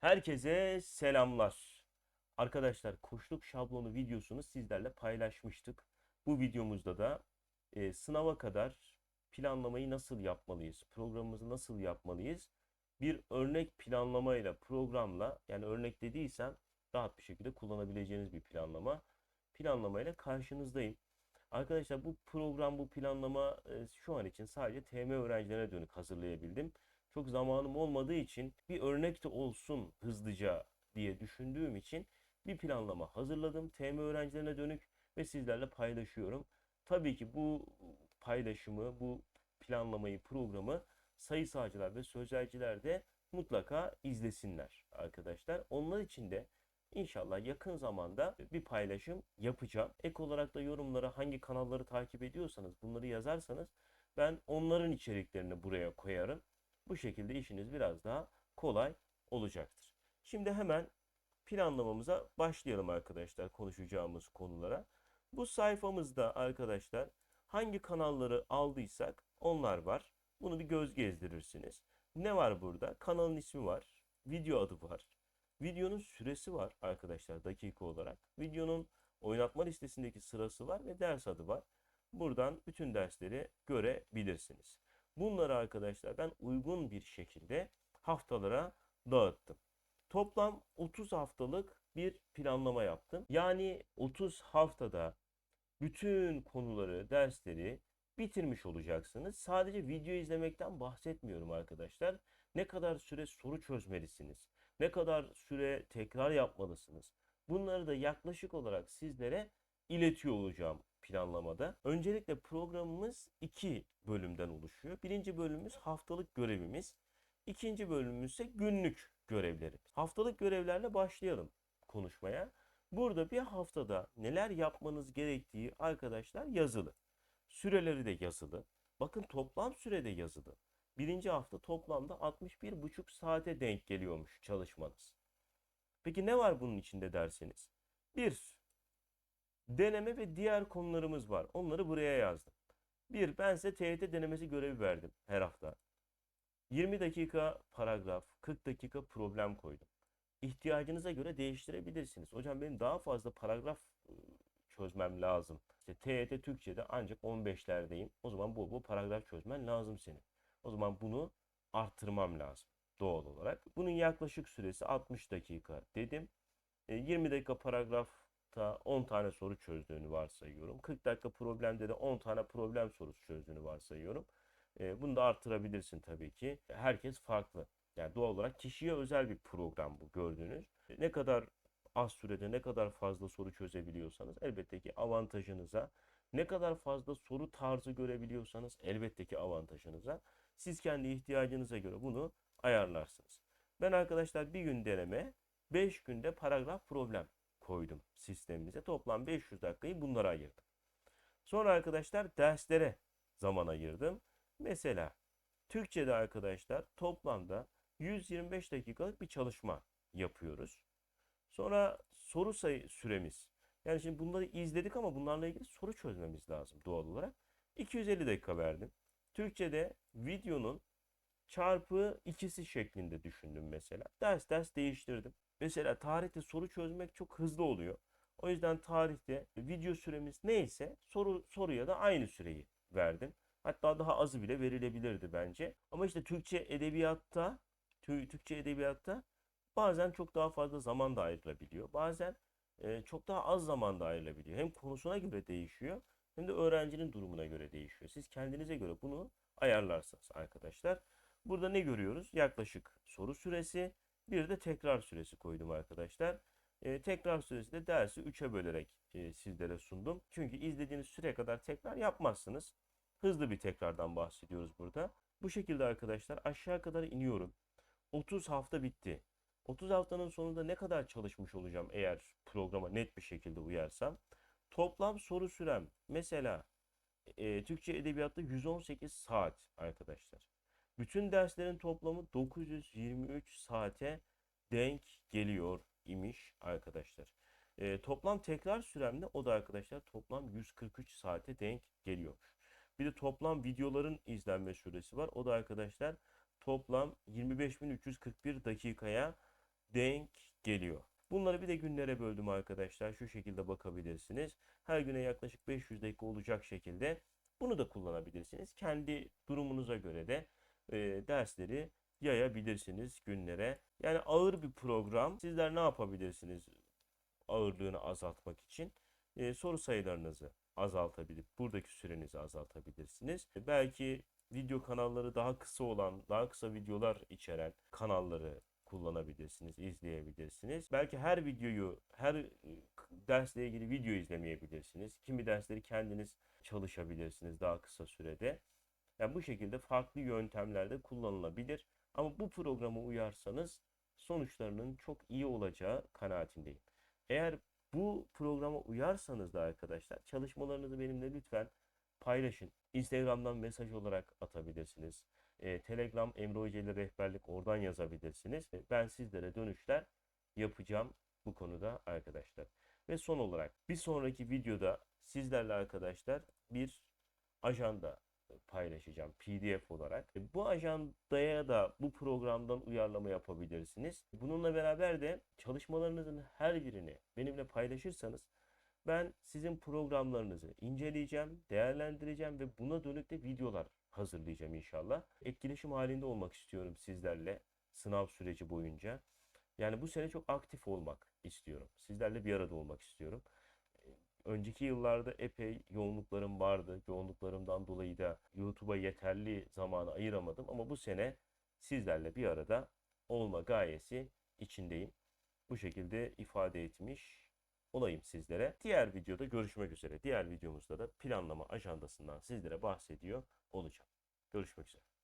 Herkese selamlar. Arkadaşlar koçluk şablonu videosunu sizlerle paylaşmıştık. Bu videomuzda da e, sınava kadar planlamayı nasıl yapmalıyız, programımızı nasıl yapmalıyız? Bir örnek planlamayla, programla yani örnek dediysem rahat bir şekilde kullanabileceğiniz bir planlama. Planlamayla karşınızdayım. Arkadaşlar bu program, bu planlama e, şu an için sadece TM öğrencilerine dönük hazırlayabildim. Çok zamanım olmadığı için bir örnek de olsun hızlıca diye düşündüğüm için bir planlama hazırladım. TM öğrencilerine dönük ve sizlerle paylaşıyorum. Tabii ki bu paylaşımı, bu planlamayı, programı sayısalcılar ve sözelciler de mutlaka izlesinler arkadaşlar. Onlar için de İnşallah yakın zamanda bir paylaşım yapacağım. Ek olarak da yorumlara hangi kanalları takip ediyorsanız bunları yazarsanız ben onların içeriklerini buraya koyarım. Bu şekilde işiniz biraz daha kolay olacaktır. Şimdi hemen planlamamıza başlayalım arkadaşlar konuşacağımız konulara. Bu sayfamızda arkadaşlar hangi kanalları aldıysak onlar var. Bunu bir göz gezdirirsiniz. Ne var burada? Kanalın ismi var. Video adı var. Videonun süresi var arkadaşlar dakika olarak. Videonun oynatma listesindeki sırası var ve ders adı var. Buradan bütün dersleri görebilirsiniz. Bunları arkadaşlar ben uygun bir şekilde haftalara dağıttım. Toplam 30 haftalık bir planlama yaptım. Yani 30 haftada bütün konuları, dersleri bitirmiş olacaksınız. Sadece video izlemekten bahsetmiyorum arkadaşlar. Ne kadar süre soru çözmelisiniz? Ne kadar süre tekrar yapmalısınız? Bunları da yaklaşık olarak sizlere iletiyor olacağım planlamada. Öncelikle programımız iki bölümden oluşuyor. Birinci bölümümüz haftalık görevimiz. İkinci bölümümüz ise günlük görevleri. Haftalık görevlerle başlayalım konuşmaya. Burada bir haftada neler yapmanız gerektiği arkadaşlar yazılı. Süreleri de yazılı. Bakın toplam sürede yazılı. Birinci hafta toplamda 61,5 saate denk geliyormuş çalışmanız. Peki ne var bunun içinde derseniz? Bir, deneme ve diğer konularımız var. Onları buraya yazdım. Bir, ben size TYT denemesi görevi verdim her hafta. 20 dakika paragraf, 40 dakika problem koydum. İhtiyacınıza göre değiştirebilirsiniz. Hocam benim daha fazla paragraf ıı, çözmem lazım. İşte TYT Türkçe'de ancak 15'lerdeyim. O zaman bol bol paragraf çözmen lazım senin. O zaman bunu arttırmam lazım doğal olarak. Bunun yaklaşık süresi 60 dakika dedim. E, 20 dakika paragrafta 10 tane soru çözdüğünü varsayıyorum. 40 dakika problemde de 10 tane problem sorusu çözdüğünü varsayıyorum. E, bunu da arttırabilirsin tabii ki. Herkes farklı. Yani doğal olarak kişiye özel bir program bu gördüğünüz. E, Ne kadar az sürede ne kadar fazla soru çözebiliyorsanız elbette ki avantajınıza. Ne kadar fazla soru tarzı görebiliyorsanız elbette ki avantajınıza. Siz kendi ihtiyacınıza göre bunu ayarlarsınız. Ben arkadaşlar bir gün deneme, 5 günde paragraf problem koydum sistemimize. Toplam 500 dakikayı bunlara ayırdım. Sonra arkadaşlar derslere zaman ayırdım. Mesela Türkçe'de arkadaşlar toplamda 125 dakikalık bir çalışma yapıyoruz. Sonra soru sayı süremiz. Yani şimdi bunları izledik ama bunlarla ilgili soru çözmemiz lazım doğal olarak. 250 dakika verdim. Türkçe'de videonun çarpı ikisi şeklinde düşündüm mesela. Ders ders değiştirdim. Mesela tarihte soru çözmek çok hızlı oluyor. O yüzden tarihte video süremiz neyse soru soruya da aynı süreyi verdim. Hatta daha azı bile verilebilirdi bence. Ama işte Türkçe edebiyatta Tü- Türkçe edebiyatta bazen çok daha fazla zaman da ayrılabiliyor. Bazen e, çok daha az zaman da ayrılabiliyor. Hem konusuna göre değişiyor hem de öğrencinin durumuna göre değişiyor. Siz kendinize göre bunu ayarlarsınız arkadaşlar. Burada ne görüyoruz? Yaklaşık soru süresi, bir de tekrar süresi koydum arkadaşlar. E, tekrar süresi de dersi 3'e bölerek e, sizlere sundum. Çünkü izlediğiniz süre kadar tekrar yapmazsınız. Hızlı bir tekrardan bahsediyoruz burada. Bu şekilde arkadaşlar aşağı kadar iniyorum. 30 hafta bitti. 30 haftanın sonunda ne kadar çalışmış olacağım eğer programa net bir şekilde uyarsam? Toplam soru sürem mesela e, Türkçe edebiyatta 118 saat arkadaşlar. Bütün derslerin toplamı 923 saate denk geliyor imiş arkadaşlar. E, toplam tekrar süremde o da arkadaşlar toplam 143 saate denk geliyormuş. Bir de toplam videoların izlenme süresi var. O da arkadaşlar toplam 25.341 dakikaya denk geliyor. Bunları bir de günlere böldüm arkadaşlar. Şu şekilde bakabilirsiniz. Her güne yaklaşık 500 dakika olacak şekilde bunu da kullanabilirsiniz. Kendi durumunuza göre de e, dersleri yayabilirsiniz günlere. Yani ağır bir program. Sizler ne yapabilirsiniz ağırlığını azaltmak için? E, soru sayılarınızı azaltabilip buradaki sürenizi azaltabilirsiniz. Belki video kanalları daha kısa olan, daha kısa videolar içeren kanalları kullanabilirsiniz, izleyebilirsiniz. Belki her videoyu, her e, dersle ilgili video izlemeyebilirsiniz. Kimi dersleri kendiniz çalışabilirsiniz daha kısa sürede. Yani bu şekilde farklı yöntemlerde kullanılabilir. Ama bu programa uyarsanız sonuçlarının çok iyi olacağı kanaatindeyim. Eğer bu programa uyarsanız da arkadaşlar çalışmalarınızı benimle lütfen paylaşın. Instagram'dan mesaj olarak atabilirsiniz. E, Telegram Emre Hoca rehberlik oradan yazabilirsiniz. E, Ben sizlere dönüşler yapacağım bu konuda arkadaşlar. Ve son olarak bir sonraki videoda sizlerle arkadaşlar bir ajanda paylaşacağım PDF olarak. E, Bu ajandaya da bu programdan uyarlama yapabilirsiniz. Bununla beraber de çalışmalarınızın her birini benimle paylaşırsanız ben sizin programlarınızı inceleyeceğim, değerlendireceğim ve buna dönük de videolar hazırlayacağım inşallah. Etkileşim halinde olmak istiyorum sizlerle sınav süreci boyunca. Yani bu sene çok aktif olmak istiyorum. Sizlerle bir arada olmak istiyorum. Önceki yıllarda epey yoğunluklarım vardı. Yoğunluklarımdan dolayı da YouTube'a yeterli zamanı ayıramadım ama bu sene sizlerle bir arada olma gayesi içindeyim. Bu şekilde ifade etmiş olayım sizlere. Diğer videoda görüşmek üzere. Diğer videomuzda da planlama ajandasından sizlere bahsediyor olacağım. Görüşmek üzere.